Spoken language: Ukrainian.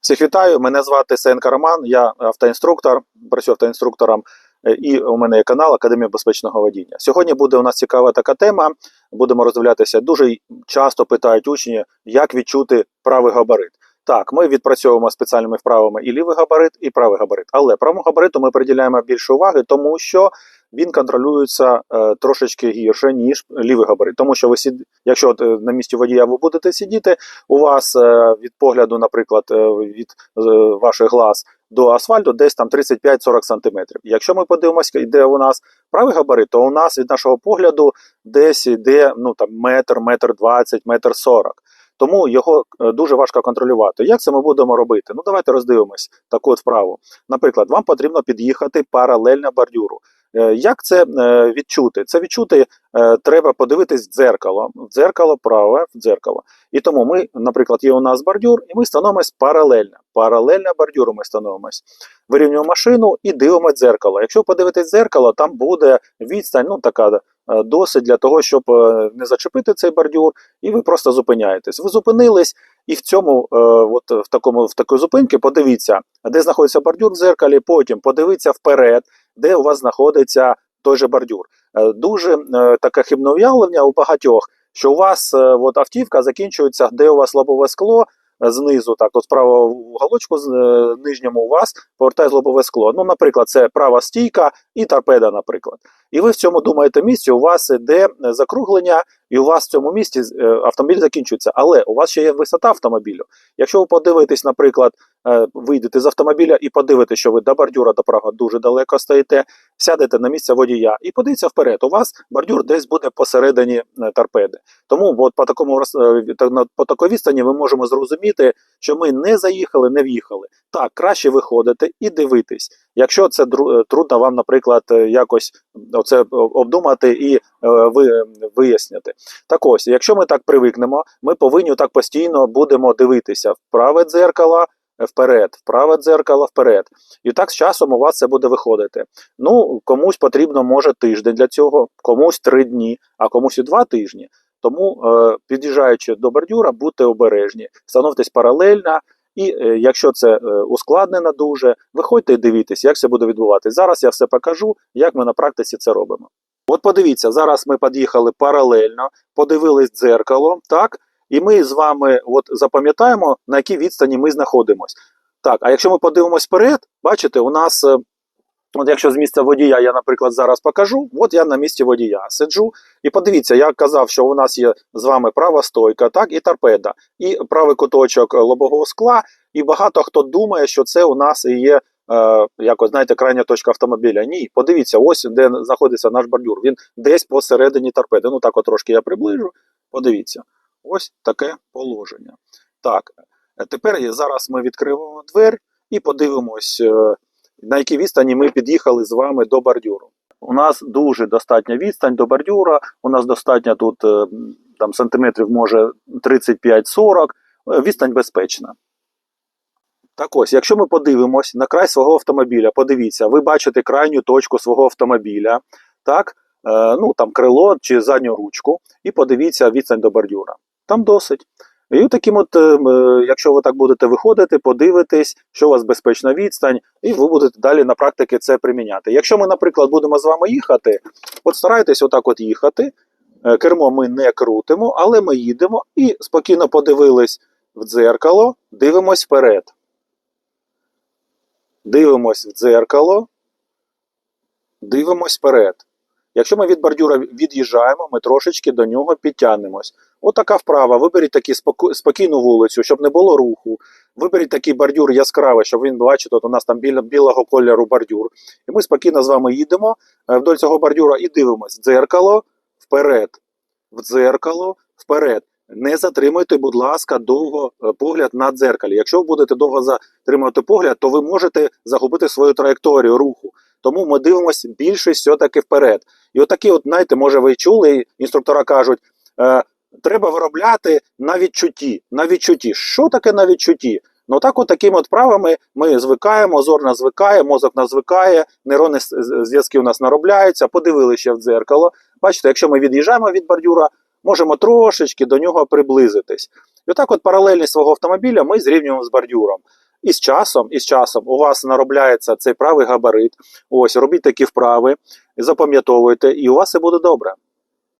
Всіх вітаю, мене звати Сенка Роман, я автоінструктор, працюю автоінструктором, е, і у мене є канал Академія безпечного водіння. Сьогодні буде у нас цікава така тема. Будемо роздивлятися. Дуже часто питають учні, як відчути правий габарит. Так, ми відпрацьовуємо спеціальними вправами і лівий габарит, і правий габарит. Але правому габариту ми приділяємо більше уваги, тому що він контролюється е, трошечки гірше, ніж лівий габарит. Тому що ви сід... якщо е, на місці водія ви будете сидіти, у вас е, від погляду, наприклад, е, від е, ваших глаз до асфальту десь там 35-40 см. Якщо ми подивимося, де у нас правий габарит, то у нас від нашого погляду десь йде ну, там, метр, метр 20, метр 40. Тому його е, дуже важко контролювати. Як це ми будемо робити? Ну давайте роздивимось таку от вправу. Наприклад, вам потрібно під'їхати паралельно бордюру. Е, Як це е, відчути? Це відчути треба подивитись в дзеркало. В дзеркало праве, в дзеркало. І тому ми, наприклад, є у нас бордюр, і ми становимось паралельно. Паралельно бордюру ми становимось. Вирівнюємо машину і дивимося дзеркало. Якщо подивитись дзеркало, там буде відстань, ну така досить для того, щоб е, не зачепити цей бордюр, і ви просто зупиняєтесь. Ви зупинились, і в цьому, е, от в такому в такої зупинки, подивіться, де знаходиться бордюр в дзеркалі, потім подивіться вперед, де у вас знаходиться той же бордюр. Е, Дуже е, таке хибне уявлення у багатьох, що у вас е, от автівка закінчується, де у вас лобове скло. Знизу, так, от справа в галочку з е, нижньому у вас повертає лобове скло. Ну, наприклад, це права стійка і торпеда, наприклад. І ви в цьому думаєте місці, у вас іде е, закруглення, і у вас в цьому місці е, автомобіль закінчується. Але у вас ще є висота автомобілю. Якщо ви подивитесь, наприклад, вийдете з автомобіля і подивитесь, що ви до бордюра до права дуже далеко стоїте, сядете на місце водія і подивіться вперед. У вас бордюр десь буде посередині е, торпеди. Тому от по такому е, по такій відстані ми можемо зрозуміти, що ми не заїхали, не в'їхали. Так, краще виходити і дивитись. Якщо це е, трудно вам, наприклад, е, якось оце обдумати і е, ви, вияснити. Так ось, якщо ми так привикнемо, ми повинні так постійно будемо дивитися в праве дзеркало, е, вперед, в праве дзеркало, вперед. І так з часом у вас це буде виходити. Ну, комусь потрібно може тиждень для цього, комусь три дні, а комусь і два тижні. Тому, е, під'їжджаючи до бордюра, будьте обережні, становтесь паралельно. І е, якщо це е, ускладнено дуже, виходьте і дивіться, як це буде відбуватися. Зараз я все покажу, як ми на практиці це робимо. От подивіться, зараз ми під'їхали паралельно, подивились дзеркало, так? І ми з вами от запам'ятаємо, на якій відстані ми знаходимося. Так, а якщо ми подивимось вперед, бачите, у нас, е, от якщо з місця водія я, наприклад, зараз покажу, от я на місці водія сиджу. І подивіться, я казав, що у нас є з вами права стойка, так, і торпеда, і правий куточок лобового скла. І багато хто думає, що це у нас і є е, якось, знаєте, крайня точка автомобіля. Ні, подивіться, ось де знаходиться наш бордюр. Він десь посередині торпеди. Ну так от трошки я приближу. Подивіться, ось таке положення. Так, е, тепер зараз ми відкриваємо двері і подивимось, е, на якій відстані ми під'їхали з вами до бордюру. У нас дуже достатня відстань до бордюра. У нас достатньо тут е, там сантиметрів, може 35-40. Е, Відстань безпечна. Так ось, якщо ми подивимось на край свого автомобіля, подивіться, ви бачите крайню точку свого автомобіля, так, е, ну там крило чи задню ручку, і подивіться відстань до бордюра. Там досить. І таким от, е, е, якщо ви так будете виходити, подивитесь, що у вас безпечна відстань, і ви будете далі на практиці це приміняти. Якщо ми, наприклад, будемо з вами їхати, от старайтесь отак от їхати. Е, Кермо ми не крутимо, але ми їдемо і спокійно подивились в дзеркало, дивимось вперед. Дивимось в дзеркало, дивимось вперед. Якщо ми від бордюра від'їжджаємо, ми трошечки до нього підтягнемось. Отака вправа. Виберіть таку спокійну вулицю, щоб не було руху. Виберіть такий бордюр яскравий, щоб він бачите, от у нас там біля білого кольору бордюр. І ми спокійно з вами їдемо е, вдоль цього бордюра і дивимось дзеркало вперед. В дзеркало вперед. Не затримуйте, будь ласка, довго е, погляд на дзеркалі. Якщо ви будете довго затримувати погляд, то ви можете загубити свою траєкторію руху. Тому ми дивимося більше все-таки вперед. І отакі, от, знаєте, може, ви чули, інструктора кажуть, е, треба виробляти на відчутті. На відчутті. Що таке на відчутті? Ну так, от такими от правами ми звикаємо, зор нас звикає, мозок нас звикає, нейронні зв'язки у нас наробляються, подивилися в дзеркало. Бачите, якщо ми від'їжджаємо від бордюра, можемо трошечки до нього приблизитись. І отак, от паралельність свого автомобіля ми зрівнюємо з бордюром. І з часом, і з часом у вас наробляється цей правий габарит. Ось робіть такі вправи, запам'ятовуйте, і у вас все буде добре.